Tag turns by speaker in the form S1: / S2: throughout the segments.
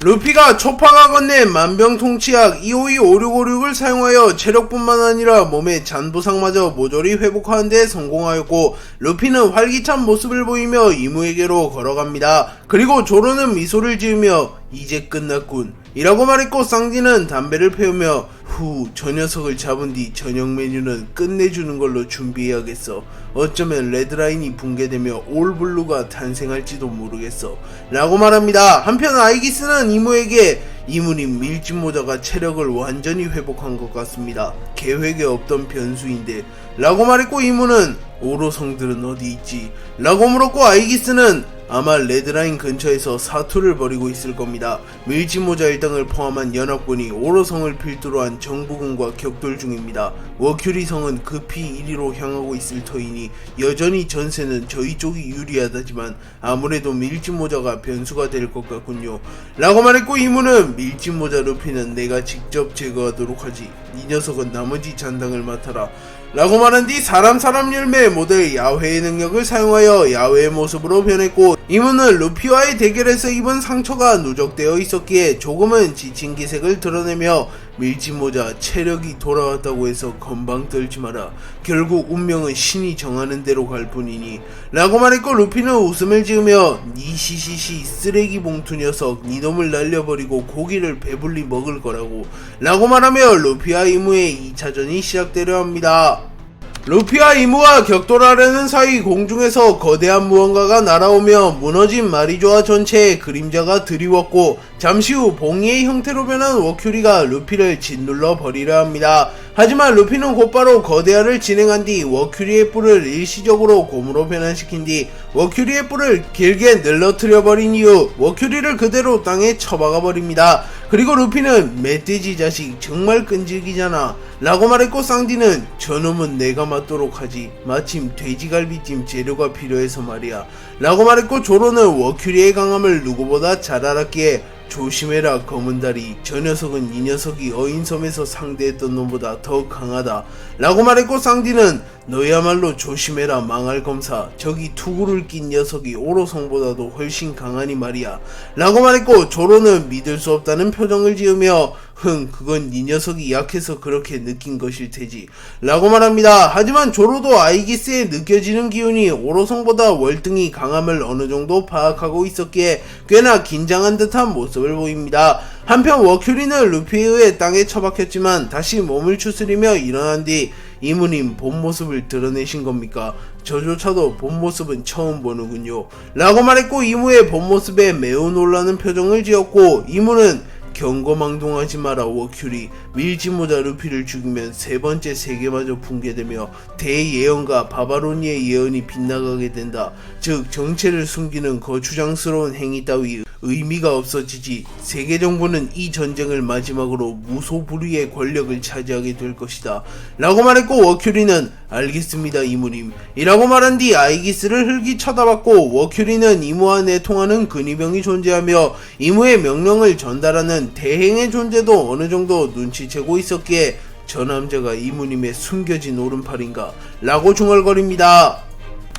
S1: 루피가 초파가 건넨 만병통치약 2525656을 사용하여 체력뿐만 아니라 몸의 잔부상마저 모조리 회복하는 데 성공하였고 루피는 활기찬 모습을 보이며 이무에게로 걸어갑니다. 그리고 조로는 미소를 지으며 이제 끝났군 이라고 말했고 쌍디는 담배를 피우며 후 저 녀석을 잡은 뒤 저녁 메뉴는 끝내주는 걸로 준비해야겠어. 어쩌면 레드라인이 붕괴되며 올블루가 탄생할지도 모르겠어. 라고 말합니다. 한편 아이기스는 이모에게 이문인 밀짚모자가 체력을 완전히 회복한 것 같습니다. 계획에 없던 변수인데. 라고 말했고 이문은 오로성들은 어디 있지? 라고 물었고 아이기스는 아마 레드라인 근처에서 사투를 벌이고 있을 겁니다. 밀짚모자 일당을 포함한 연합군이 오로성을 필두로 한 정부군과 격돌 중입니다. 워큐리성은 급히 1위로 향하고 있을 터이니 여전히 전세는 저희 쪽이 유리하다지만 아무래도 밀짚모자가 변수가 될 것 같군요. 라고 말했고 이문은 밀짚모자 루피는 내가 직접 제거하도록 하지. 이 녀석은 나머지 잔당을 맡아라. 라고 말한 뒤 사람 사람 열매 모델 야훼의 능력을 사용하여 야훼의 모습으로 변했고 이문은 루피와의 대결에서 입은 상처가 누적되어 있었기에 조금은 지친 기색을 드러내며 밀짚모자 체력이 돌아왔다고 해서 건방 떨지 마라. 결국 운명은 신이 정하는 대로 갈 뿐이니. 라고 말했고 루피는 웃음을 지으며 니 시시시 쓰레기 봉투 녀석 니 놈을 날려버리고 고기를 배불리 먹을 거라고 라고 말하며 루피와 이무의 2차전이 시작되려 합니다 루피와 이무가 격돌하려는 사이 공중에서 거대한 무언가가 날아오며 무너진 마리조아 전체에 그림자가 드리웠고 잠시 후 봉이의 형태로 변한 워큐리가 루피를 짓눌러 버리려 합니다. 하지만 루피는 곧바로 거대화를 진행한 뒤 워큐리의 뿔을 일시적으로 곰으로 변환시킨 뒤 워큐리의 뿔을 길게 늘러뜨려 버린 이후 워큐리를 그대로 땅에 처박아 버립니다. 그리고 루피는 멧돼지 자식 정말 끈질기잖아. 라고 말했고 쌍디는 저놈은 내가 맞도록 하지. 마침 돼지갈비찜 재료가 필요해서 말이야. 라고 말했고 조로는 워큐리의 강함을 누구보다 잘 알았기에 조심해라 검은다리 저 녀석은 이 녀석이 어인섬에서 상대했던 놈보다 더 강하다. 라고 말했고 쌍디는 너야말로 조심해라 망할 검사. 저기 투구를 낀 녀석이 오로성보다도 훨씬 강하니 말이야. 라고 말했고 조로는 믿을 수 없다는 표정을 지으며 흥 그건 네 녀석이 약해서 그렇게 느낀 것일 테지 라고 말합니다 하지만 조로도 아이기스에 느껴지는 기운이 오로성보다 월등히 강함을 어느 정도 파악하고 있었기에 꽤나 긴장한 듯한 모습을 보입니다 한편 워큐리는 루피에 의해 땅에 처박혔지만 다시 몸을 추스리며 일어난 뒤 이문님 본 모습을 드러내신 겁니까? 저조차도 본 모습은 처음 보는군요. 라고 말했고 이무의 본 모습에 매우 놀라는 표정을 지었고 이무는 경거망동하지 마라 워큐리 밀짚모자 루피를 죽이면 세 번째 세계마저 붕괴되며 대예언가 바바로니의 예언이 빗나가게 된다. 즉 정체를 숨기는 거추장스러운 행위 따위 의미가 없어지지 세계 정부는 이 전쟁을 마지막으로 무소불위의 권력을 차지하게 될 것이다. 라고 말했고 워큐리는 알겠습니다 이무님 이라고 말한 뒤 아이기스를 흘기 쳐다봤고 워큐리는 이무와 내통하는 근위병이 존재하며 이무의 명령을 전달하는 대행의 존재도 어느 정도 눈치채고 있었기에 저 남자가 이무님의 숨겨진 오른팔인가 라고 중얼거립니다.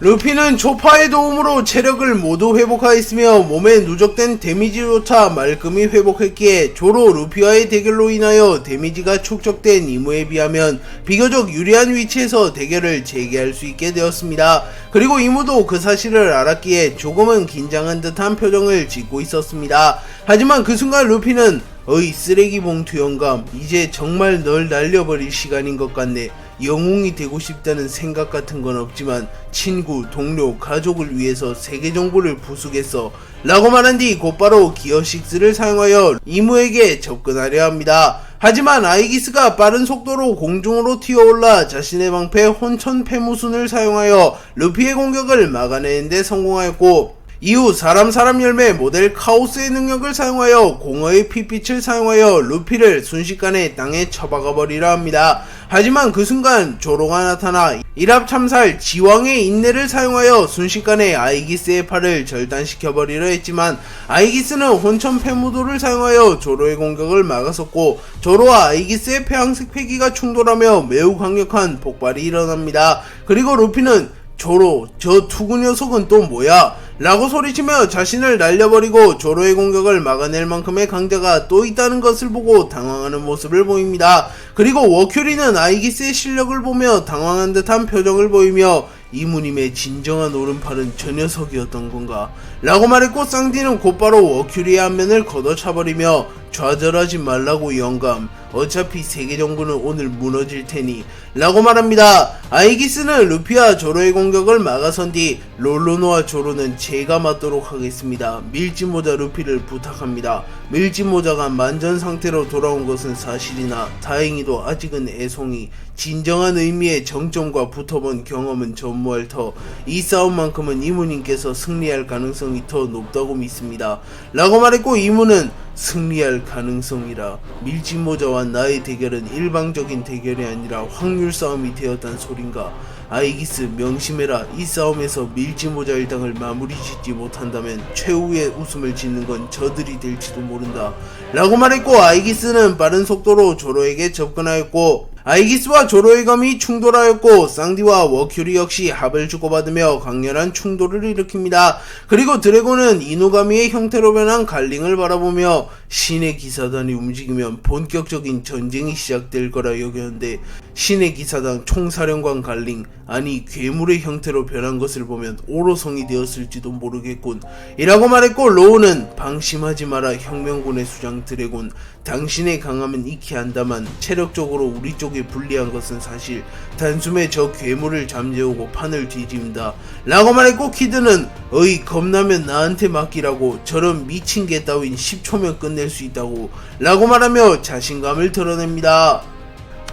S1: 루피는 초파의 도움으로 체력을 모두 회복하였으며 몸에 누적된 데미지조차 말끔히 회복했기에 조로 루피와의 대결로 인하여 데미지가 축적된 이무에 비하면 비교적 유리한 위치에서 대결을 재개할 수 있게 되었습니다. 그리고 이무도 그 사실을 알았기에 조금은 긴장한 듯한 표정을 짓고 있었습니다. 하지만 그 순간 루피는 어이 쓰레기 봉투 영감 이제 정말 널 날려버릴 시간인 것 같네. 영웅이 되고 싶다는 생각 같은 건 없지만 친구, 동료, 가족을 위해서 세계 정보를 부수겠어 라고 말한 뒤 곧바로 기어6를 사용하여 이무에게 접근하려 합니다. 하지만 아이기스가 빠른 속도로 공중으로 튀어올라 자신의 방패 혼천 패무순을 사용하여 루피의 공격을 막아내는데 성공하였고 이후 사람 사람 열매 모델 카오스의 능력을 사용하여 공허의 핏빛을 사용하여 루피를 순식간에 땅에 처박아 버리려 합니다. 하지만 그 순간 조로가 나타나 일합 참살 지왕의 인내를 사용하여 순식간에 아이기스의 팔을 절단시켜 버리려 했지만 아이기스는 혼천 패무도를 사용하여 조로의 공격을 막았었고 조로와 아이기스의 폐왕색 패기가 충돌하며 매우 강력한 폭발이 일어납니다. 그리고 루피는 조로 저 투구 녀석은 또 뭐야? 라고 소리치며 자신을 날려버리고 조로의 공격을 막아낼 만큼의 강자가 또 있다는 것을 보고 당황하는 모습을 보입니다. 그리고 워큐리는 아이기스의 실력을 보며 당황한 듯한 표정을 보이며 이무님의 진정한 오른팔은 저 녀석이었던 건가? 라고 말했고 쌍디는 곧바로 워큐리의 안면을 걷어차버리며 좌절하지 말라고 영감. 어차피 세계 정부는 오늘 무너질 테니. 라고 말합니다. 아이기스는 루피와 조로의 공격을 막아선 뒤 롤로노와 조로는 제가 맞도록 하겠습니다. 밀짚모자 루피를 부탁합니다. 밀짚모자가 만전 상태로 돌아온 것은 사실이나 다행히도 아직은 애송이 진정한 의미의 정점과 붙어본 경험은 전무할 터 이 싸움만큼은 이무님께서 승리할 가능성이 더 높다고 믿습니다. 라고 말했고 이무는 승리할 가능성이라 밀짚모자와 나의 대결은 일방적인 대결이 아니라 확률 싸움이 되었단 소린가 아이기스 명심해라 이 싸움에서 밀짚모자 일당을 마무리 짓지 못한다면 최후의 웃음을 짓는 건 저들이 될지도 모른다 라고 말했고 아이기스는 빠른 속도로 조로에게 접근하였고 아이기스와 조로의 검이 충돌하였고 쌍디와 워큐리 역시 합을 주고받으며 강렬한 충돌을 일으킵니다. 그리고 드래곤은 이누가미의 형태로 변한 갈링을 바라보며 신의 기사단이 움직이면 본격적인 전쟁이 시작될 거라 여겼는데 신의 기사단 총사령관 갈링 아니 괴물의 형태로 변한 것을 보면 오로성이 되었을지도 모르겠군. 이라고 말했고 로우는 방심하지 마라 혁명군의 수장 드래곤 당신의 강함은 익히 한다만 체력적으로 우리 쪽에 불리한 것은 사실 단숨에 저 괴물을 잠재우고 판을 뒤집는다. 라고 말했고 키드는 어이 겁나면 나한테 맡기라고 저런 미친 개 따윈 10초면 끝낼 수 있다고 라고 말하며 자신감을 드러냅니다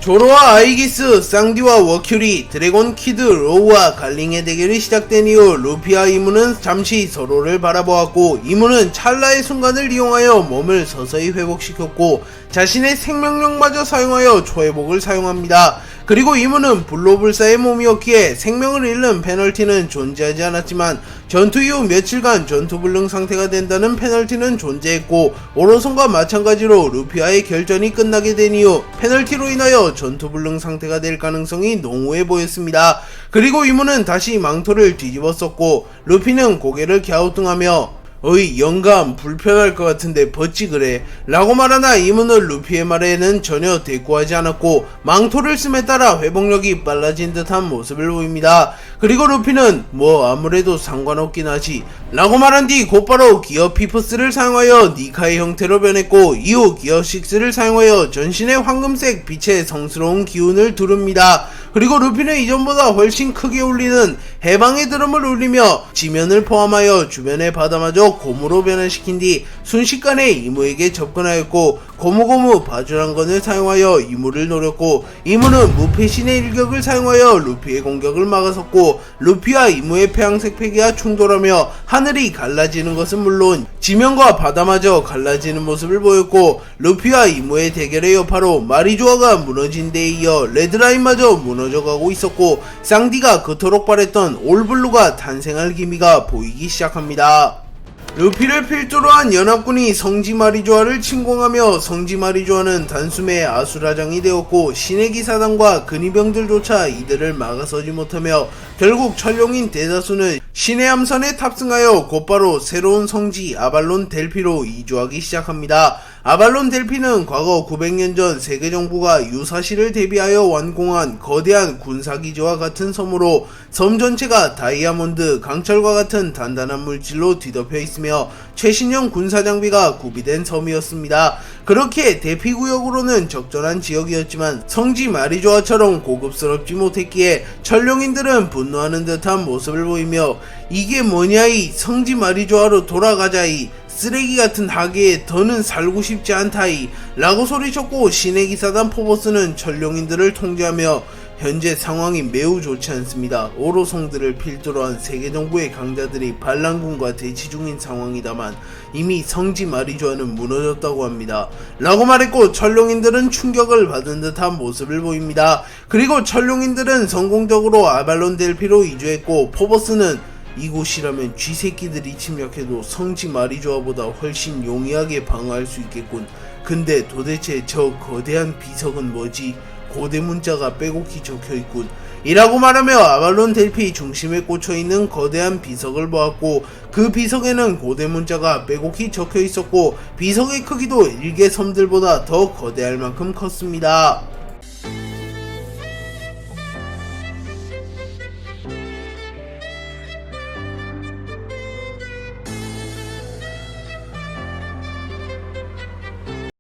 S1: 조로와 아이기스, 쌍디와 워큐리, 드래곤 키드, 로우와 갈링의 대결이 시작된 이후 루피와 이무는 잠시 서로를 바라보았고 이무는 찰나의 순간을 이용하여 몸을 서서히 회복시켰고 자신의 생명력마저 사용하여 초회복을 사용합니다. 그리고 이무는 불로불사의 몸이었기에 생명을 잃는 페널티는 존재하지 않았지만 전투 이후 며칠간 전투 불능 상태가 된다는 페널티는 존재했고 오로손과 마찬가지로 루피아의 결전이 끝나게 된 이후 페널티로 인하여 전투 불능 상태가 될 가능성이 농후해 보였습니다. 그리고 이무는 다시 망토를 뒤집었었고 루피는 고개를 갸우뚱하며 어이 영감 불편할 것 같은데 벗지 그래. 라고 말하나 이문은 루피의 말에는 전혀 대꾸하지 않았고 망토를 씀에 따라 회복력이 빨라진 듯한 모습을 보입니다 그리고 루피는 뭐 아무래도 상관없긴 하지. 라고 말한 뒤 곧바로 기어 피프스를 사용하여 니카의 형태로 변했고 이후 기어 6를 사용하여 전신의 황금색 빛의 성스러운 기운을 두릅니다. 그리고 루피는 이전보다 훨씬 크게 울리는 해방의 드럼을 울리며 지면을 포함하여 주변의 바다마저 고무로 변환시킨 뒤 순식간에 이무에게 접근하였고 고무고무 바주란건을 사용하여 이무를 노렸고 이무는 무패신의 일격을 사용하여 루피의 공격을 막아섰고 루피와 이무의 폐양색 패기와 충돌하며 하늘이 갈라지는 것은 물론 지면과 바다마저 갈라지는 모습을 보였고 루피와 이무의 대결의 여파로 마리조아가 무너진 데 이어 레드라인마저 무너져가고 있었고 쌍디가 그토록 바랬던 올블루가 탄생할 기미가 보이기 시작합니다. 루피를 필두로 한 연합군이 성지 마리조아를 침공하며 성지 마리조아는 단숨에 아수라장이 되었고 신의 기 사단과 근위병들조차 이들을 막아서지 못하며 결국 철룡인 대다수는 신의 함선에 탑승하여 곧바로 새로운 성지 아발론 델피로 이주하기 시작합니다. 아발론 델피는 과거 900년 전 세계 정부가 유사시를 대비하여 완공한 거대한 군사기지와 같은 섬으로 섬 전체가 다이아몬드, 강철과 같은 단단한 물질로 뒤덮여 있으며 최신형 군사 장비가 구비된 섬이었습니다. 그렇게 대피구역으로는 적절한 지역이었지만 성지 마리조아처럼 고급스럽지 못했기에 천룡인들은 분노하는 듯한 모습을 보이며 이게 뭐냐이 성지 마리조아로 돌아가자이 쓰레기 같은 하계에 더는 살고 싶지 않다이 라고 소리쳤고 신의 기사단 포보스는 천룡인들을 통제하며 현재 상황이 매우 좋지 않습니다. 오로성들을 필두로 한 세계 정부의 강자들이 반란군과 대치 중인 상황이다만 이미 성지 마리조아는 무너졌다고 합니다. 라고 말했고 천룡인들은 충격을 받은 듯한 모습을 보입니다. 그리고 천룡인들은 성공적으로 아발론 델피로 이주했고 포보스는 이곳이라면 쥐새끼들이 침략해도 성지 마리조아보다 훨씬 용이하게 방어할 수 있겠군. 근데 도대체 저 거대한 비석은 뭐지? 고대 문자가 빼곡히 적혀 있군. 이라고 말하며 아발론 델피 중심에 꽂혀있는 거대한 비석을 보았고 그 비석에는 고대 문자가 빼곡히 적혀 있었고 비석의 크기도 일개 섬들보다 더 거대할 만큼 컸습니다.